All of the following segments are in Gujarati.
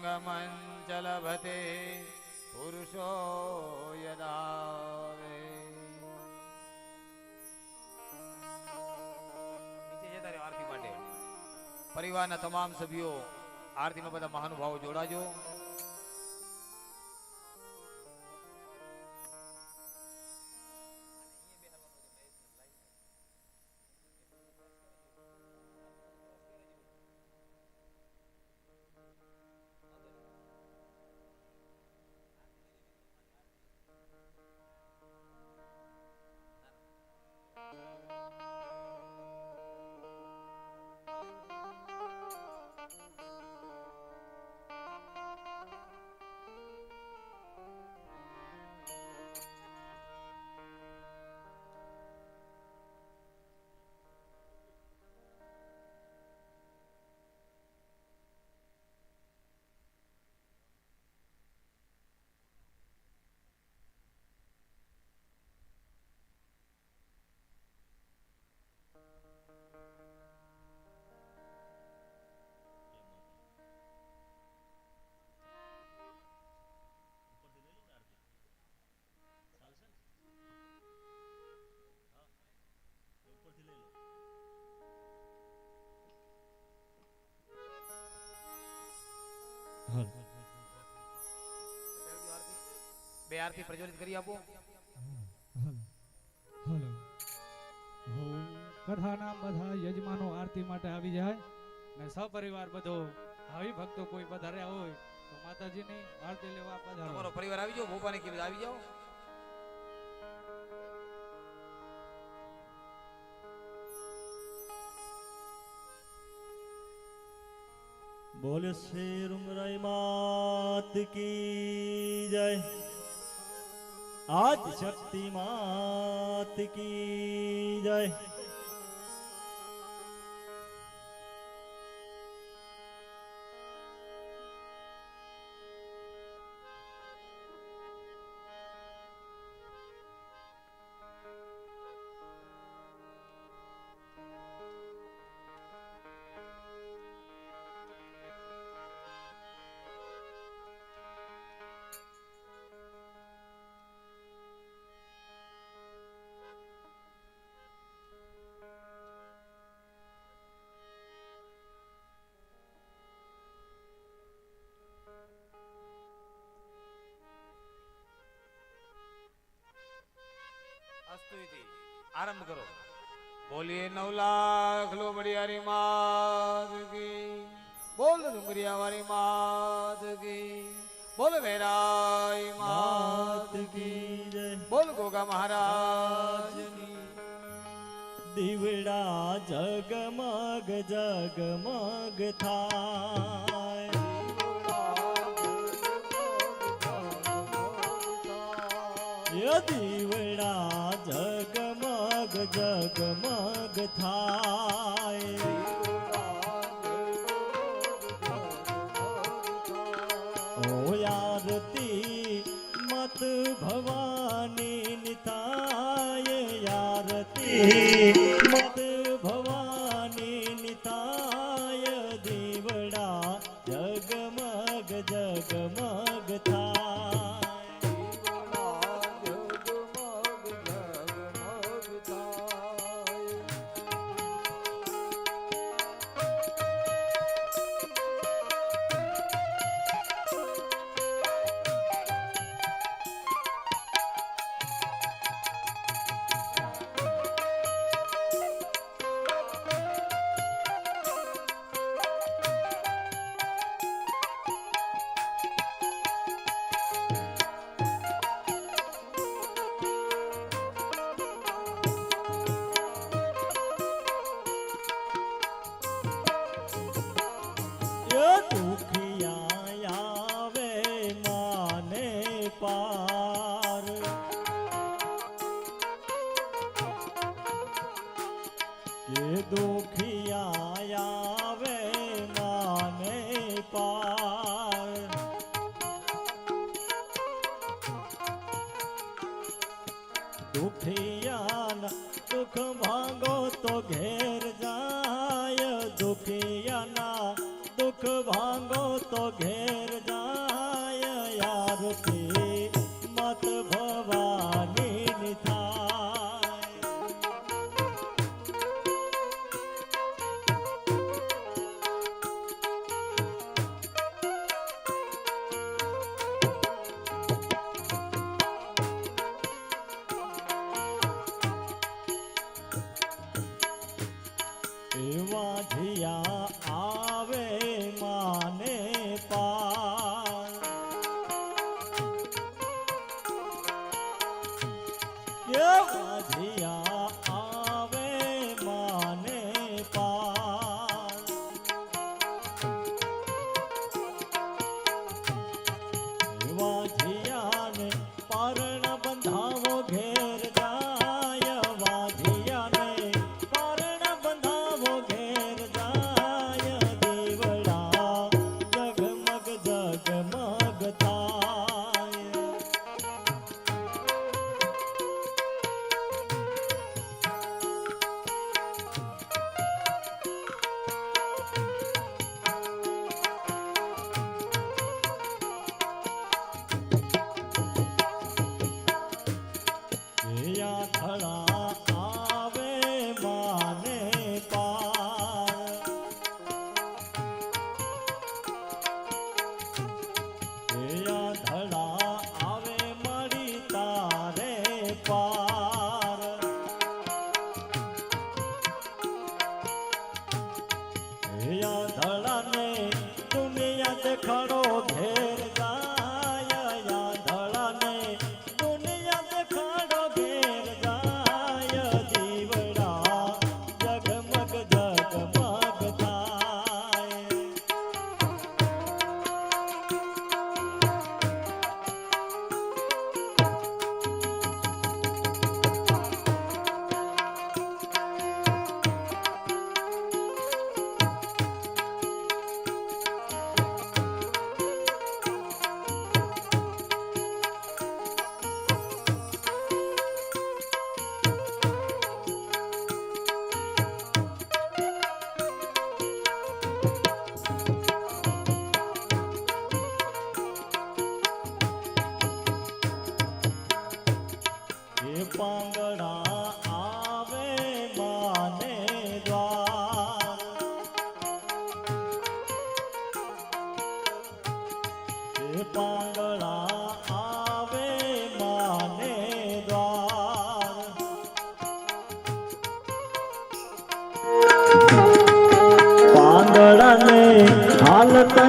રહ્યો આરતી માટે. પરિવારના તમામ સભ્યો આરતીમાં બધા મહાનુભાવો જોડાજો. આરતી પ્રજ્વલિત કરી આપો. હલો. હું કથાના બધા યજમાનો આરતી માટે આવી જાય ને સપરિવાર બધો આવી ભક્તો કોઈ પધાર્યા હોય તો માતાજીની આરતી લેવા તમારો પરિવાર આવી જાઓ ભોપાને કીધું આવી જાઓ. બોલ શ્રી રૂમરાઈ માત કી જય. આજ શક્તિ માત કી જય. ઇતિ. આરંભ કરો. બોલીએ નવ લાખ લોમડિયારી માત કી બોલ ડુંગરિયા વાળી માત કી બોલ વેરાઈ માત કી બોલ ગોગા મહારાજ દીવડા જગમગ જગમગ થાય. દીવડા જગમગ થાય ઓ યારતી મત ભવાની નિતાય યારતી મત Hey.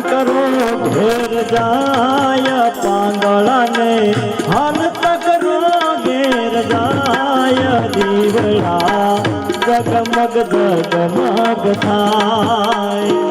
કરો ઘેર જાય પાંદડાને હાલત કરો ઘેર જાય દીવડા જગમગ જગમગ થાય.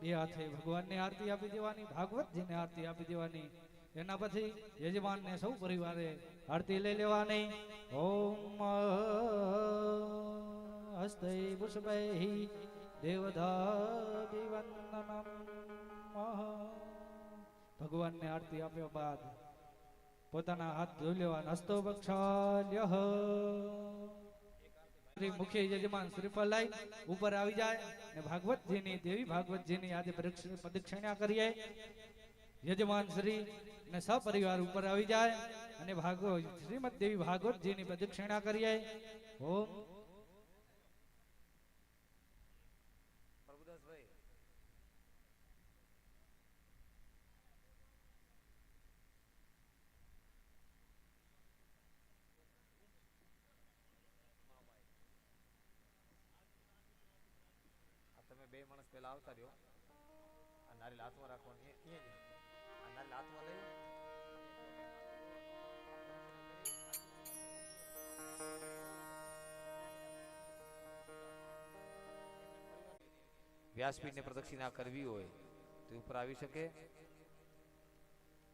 બે હાથે ભગવાનને આરતી આપી દેવાની, ભાગવતજીને આરતી આપી દેવાની. એના પછી યજમાનને સૌ પરિવારે આરતી લઈ લેવાની. ઓમ હસ્તે પુષ્પૈ દેવતાભિવંદનમ ભગવાનને આરતી આપ્યા બાદ પોતાના હાથ ધોઈ લેવાના. હસ્તો બક્ષાલ્ય શ્રી મુખ્ય યજમાન શ્રીફળ લઈ ઉપર આવી જાય ને ભાગવતજીની દેવી ભાગવતજીની આજે પ્રદક્ષિણા કરીએ. યજમાન શ્રી ને સપરિવાર ઉપર આવી જાય અને ભાગવત શ્રીમદ દેવી ભાગવતજીની પ્રદક્ષિણા કરીએ. ઓમ રાખવાની અહીંયા જ આ લઈ વ્યાસપીઠને પ્રદક્ષિણા કરવી હોય તો ઉપર આવી શકે?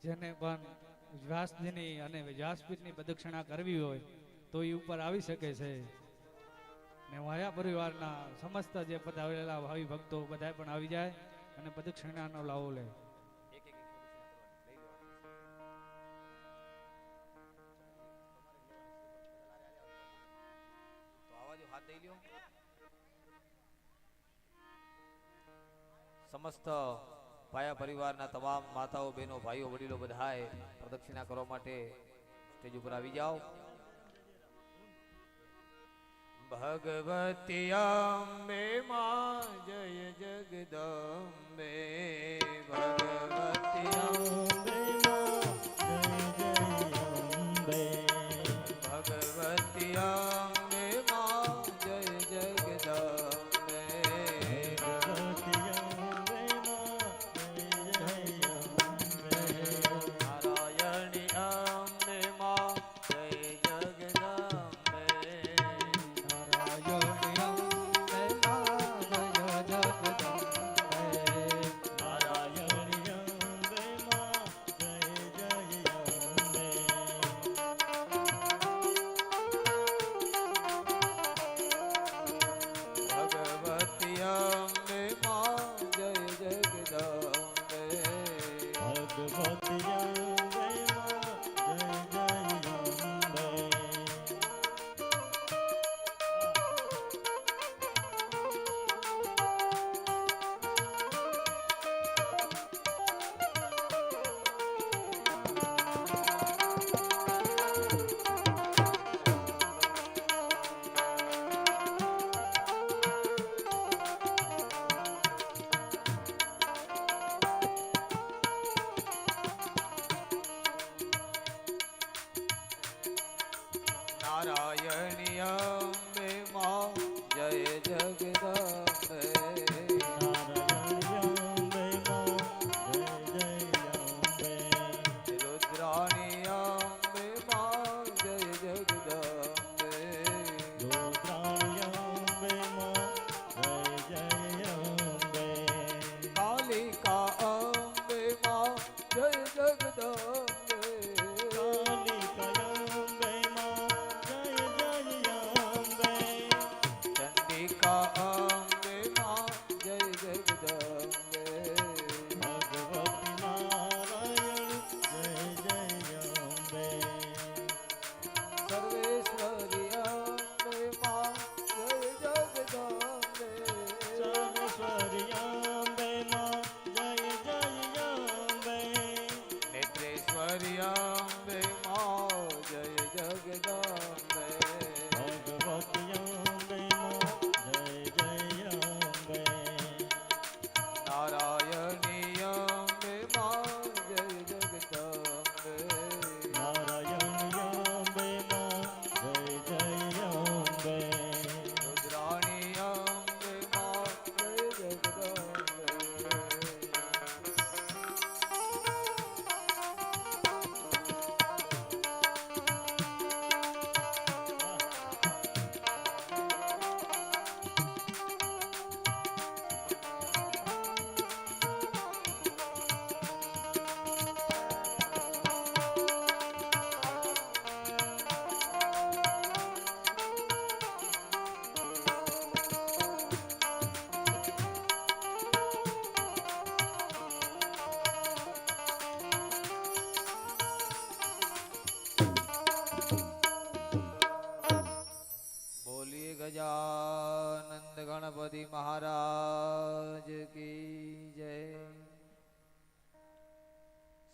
જેને પણ વ્યાસજીની અને વ્યાસપીઠની પ્રદક્ષિણા કરવી હોય તો એ ઉપર આવી શકે છે. ને માયા પરિવારના સમસ્ત જે પધારેલા ભાવિ ભક્તો બધા પણ આવી જાય અને પ્રદક્ષિણાનો લાવો લે. સમસ્ત પાયા પરિવારના તમામ માતાઓ, બહેનો, ભાઈઓ, વડીલો બધાએ પ્રદક્ષિણા કરવા માટે સ્ટેજ ઉપર આવી જાઓ. ભગવતી અંબે માં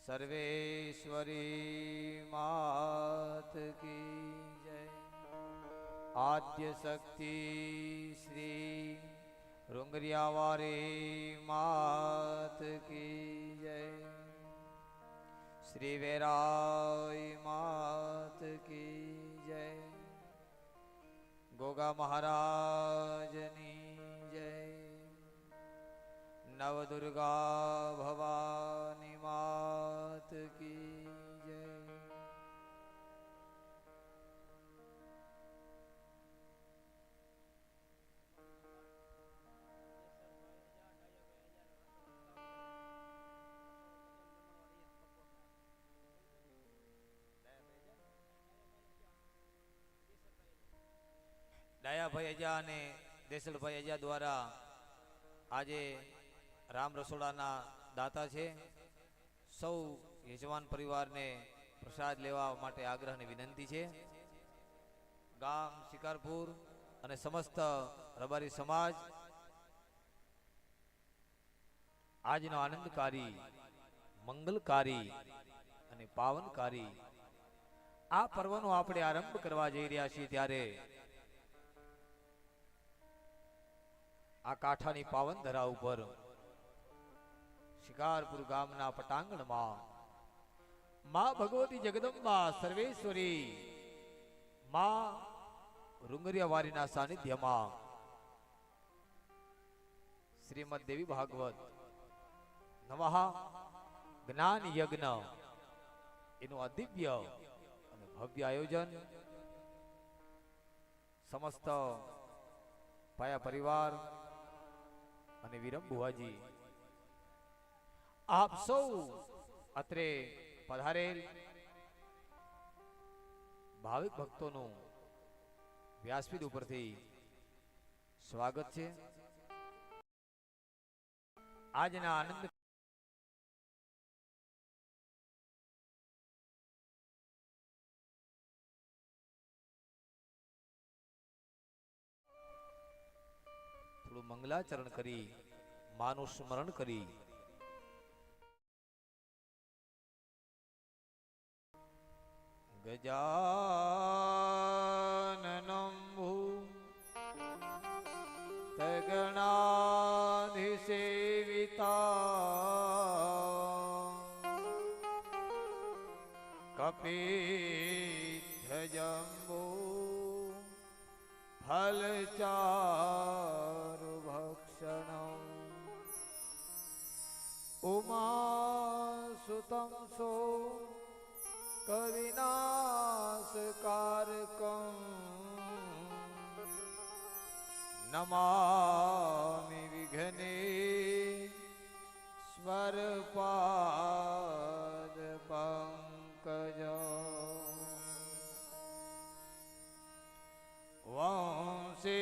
સર્વેશ્વરી માત કી જય આદ્ય શક્તિ શ્રી રૂંગરિયાવારી માત કી જય શ્રી વેરાય માત કી જય ગોગા મહારાજની જય નવદુર્ગા ભવાની માત કી જય ડાયાભાઈ અજા અને દેસલભાઈ અજા દ્વારા આજે રામ રસોડાના દાતા છે સૌ યજમાન પરિવારને પ્રસાદ લેવા માટે આગ્રહની વિનંતી છે. ગામ શિકારપુર અને સમસ્ત રબારી સમાજ આજનો આનંદકારી, મંગલકારી અને પાવનકારી આ પર્વનો આપણે આરંભ કરવા જઈ રહ્યા છીએ ત્યારે આ કાંઠાની પાવન ધરા ઉપર શિકારપુર ગામના પટાંગણમાં માં ભગવતી જગદંબા સર્વેશ્વરી. માં રૂંગરિયાવારીના સાનિધ્યમાં શ્રીમદ દેવી ભાગવત નવા જ્ઞાન યજ્ઞ એનું અદિવ્ય અને ભવ્ય આયોજન સમસ્ત પાયા પરિવાર અને વિરમ બુવાજી આપ સૌ અત્રે પધારેલ ભાવિક ભક્તોનું વ્યાસપીઠ ઉપરથી સ્વાગત છે. આજના આનંદ થોડું મંગલાચરણ કરી, માનું સ્મરણ કરી ગજાનનંભુ તગણાધિસેવિતા કપિધજંબુ ફલચારુભક્ષણ ઉમા સુતમ સો કવિનાશકારકમ. નમામિ વિઘ્ને સ્વરપાદ પંકજ વંશે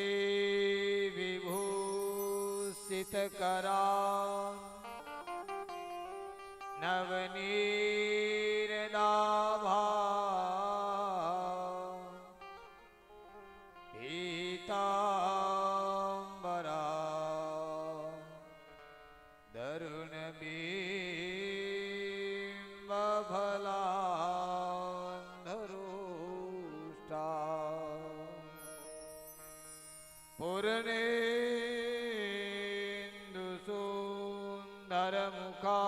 વિભૂષિત કરા पूर्णेन्दुसुन्दरमुखा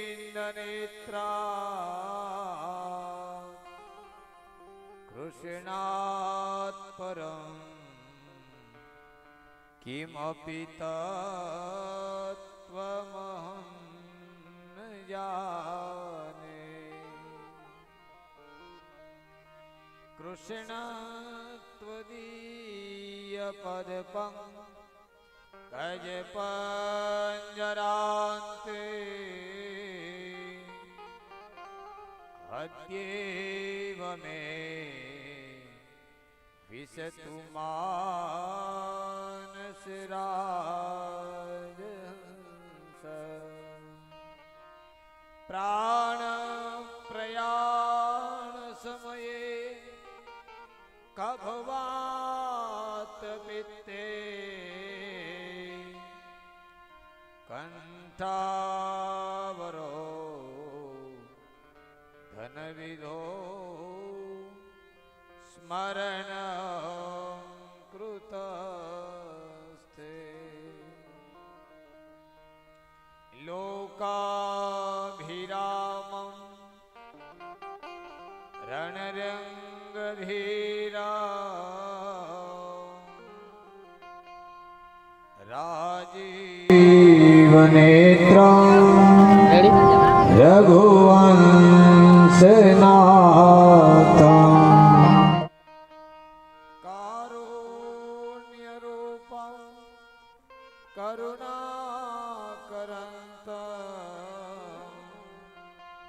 अरविन्दनेत्रा कृष्णात् परम् किमपि तत्त्वमहं कृष्ण त्वदीयपदपं गजपञ्जरान्ते अद्येव मे विशतु मानसराजहंस। प्राणप्रयाणसमये कभवात पित्ते। कण्ठावरो धनविधो स्मरण નેત્રા